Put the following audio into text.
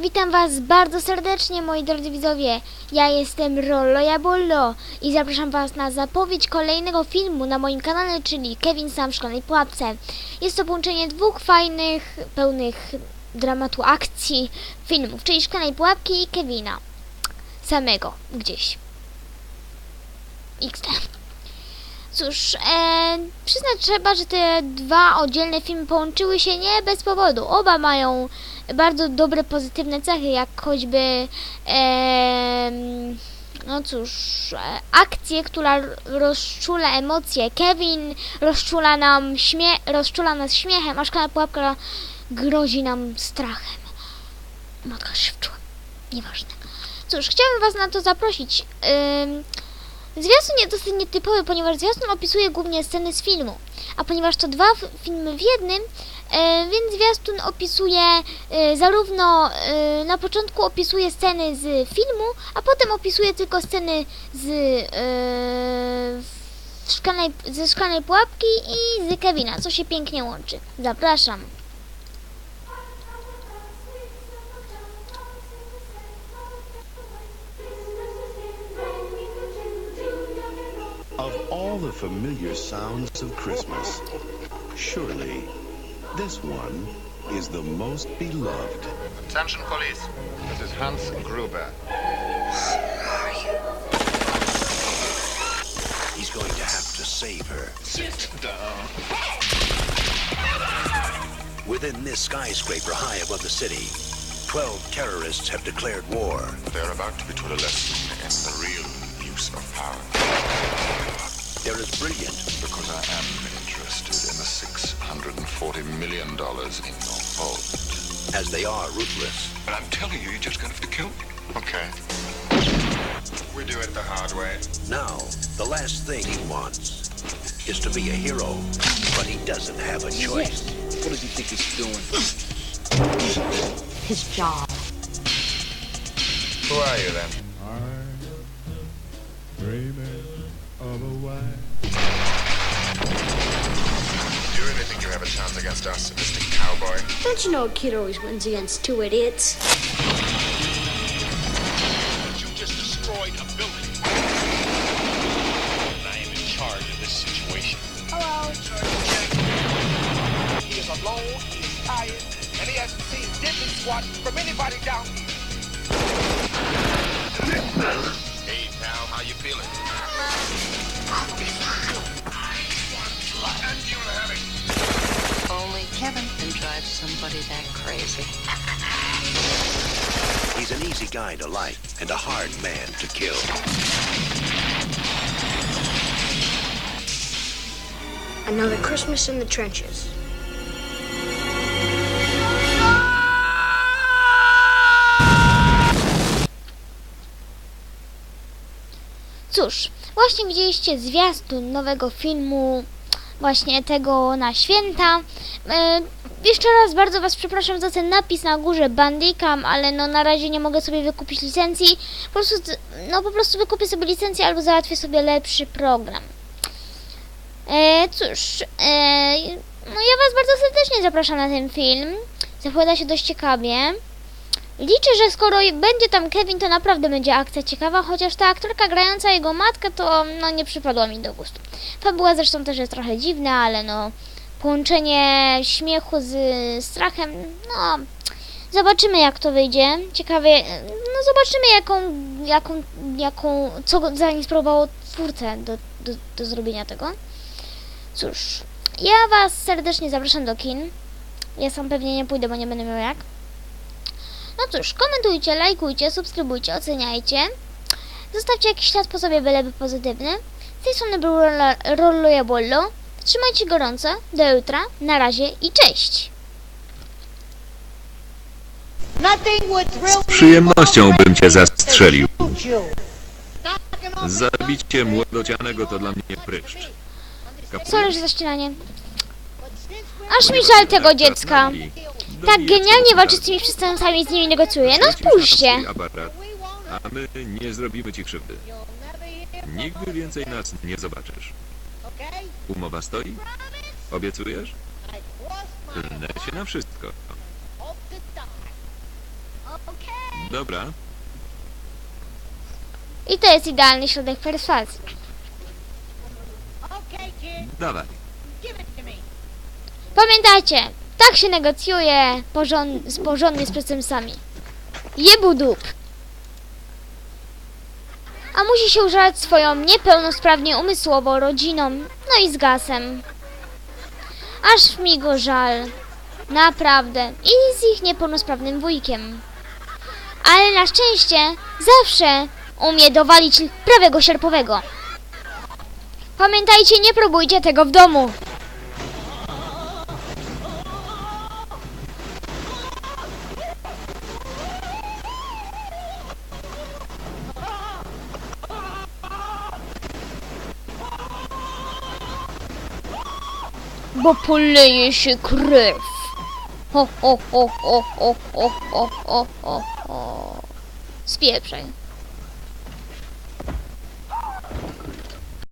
Witam Was bardzo serdecznie, moi drodzy widzowie. Ja jestem Rollo Jabollo i zapraszam Was na zapowiedź kolejnego filmu na moim kanale, czyli Kevin Sam w szkolnej pułapce. Jest to połączenie dwóch fajnych, pełnych dramatu akcji filmów, czyli szkolnej pułapki i Kevina. Samego gdzieś. XD. Cóż, e, przyznać trzeba, że te dwa oddzielne filmy połączyły się nie bez powodu. Oba mają bardzo dobre, pozytywne cechy, jak choćby em, no cóż, e, akcję, która rozczula emocje. Kevin rozczula nam śmie rozczula nas śmiechem, a szkoła pułapka grozi nam strachem. Matka szybczuła. Nieważne. Cóż, chciałabym Was na to zaprosić. Ym, Zwiastun jest dosyć nietypowy, ponieważ zwiastun opisuje głównie sceny z filmu. A ponieważ to dwa filmy w jednym, e, więc zwiastun opisuje e, zarówno e, na początku opisuje sceny z filmu, a potem opisuje tylko sceny z e, szklanej, ze szklanej pułapki i z Kevina, co się pięknie łączy. Zapraszam. Of all the familiar sounds of Christmas, surely this one is the most beloved. Attention police. This is Hans Gruber. He's going to have to save her. Sit down. Within this skyscraper high above the city, 12 terrorists have declared war. They're about to be taught a lesson in the real use of power. They're as brilliant Because I am interested in the $640 million in your vault. as they are ruthless. But I'm telling you, you're just gonna have to kill me. Okay. We do it the hard way. Now, the last thing he wants is to be a hero, but he doesn't have a choice. What does he think he's doing? his job. Who are you then? dreaming of a white Do you really think you have a chance against us, sadistic cowboy? Don't you know a kid always wins against two idiots? You just destroyed a building. And I am in charge of this situation. Hello. He is alone, he is tired, and he hasn't seen Diddley squat from anybody down here. Hey, pal, how you feeling? Can drive somebody that crazy. He's an easy guy to like and a hard man to kill. Another Christmas in the trenches. Cóż, właśnie widzieliście zwiastun nowego filmu, właśnie tego na święta. E, jeszcze raz bardzo Was przepraszam za ten napis na górze Bandicam, ale no na razie nie mogę sobie wykupić licencji. Po prostu, no po prostu wykupię sobie licencję albo załatwię sobie lepszy program. E, cóż, e, no ja Was bardzo serdecznie zapraszam na ten film. Zapowiada się dość ciekawie. Liczę, że skoro będzie tam Kevin, to naprawdę będzie akcja ciekawa, chociaż ta aktorka grająca jego matkę to no nie przypadła mi do gustu. Fabuła zresztą też jest trochę dziwna, ale no połączenie śmiechu z strachem, no zobaczymy jak to wyjdzie. Ciekawie, no zobaczymy jaką, jaką, jaką, co zainspirowało twórcę do, do, do zrobienia tego. Cóż, ja Was serdecznie zapraszam do kin. Ja sam pewnie nie pójdę, bo nie będę miał jak. No cóż, komentujcie, lajkujcie, subskrybujcie, oceniajcie. Zostawcie jakiś ślad po sobie, byleby pozytywny. Z tej strony był Rollo Jabollo. Trzymajcie gorąco. Do jutra. Na razie i cześć. Z przyjemnością bym cię zastrzelił. Zabicie młodocianego to dla mnie pryszcz. Sorry za zaścinanie. Aż mi żal tego dziecka. Tak genialnie walczy z tymi przestępcami i z nimi negocjuje. No spójrzcie. Aparat, a my nie zrobimy ci krzywdy. Nigdy więcej nas nie zobaczysz. Umowa stoi? Obiecujesz? Klnę się na wszystko. Dobra, I to jest idealny środek perswazji. dawaj. Pamiętajcie, tak się negocjuje porząd, porządnie z przestępcami. Jebu dup. A musi się użalać swoją niepełnosprawnie umysłowo rodziną, no i z gasem. Aż mi go żal. Naprawdę. I z ich niepełnosprawnym wujkiem. Ale na szczęście zawsze umie dowalić prawego sierpowego. Pamiętajcie, nie próbujcie tego w domu. Bo poleje się krew. Ho, ho, ho, ho, ho, ho, ho, ho, ho. Spieprzaj.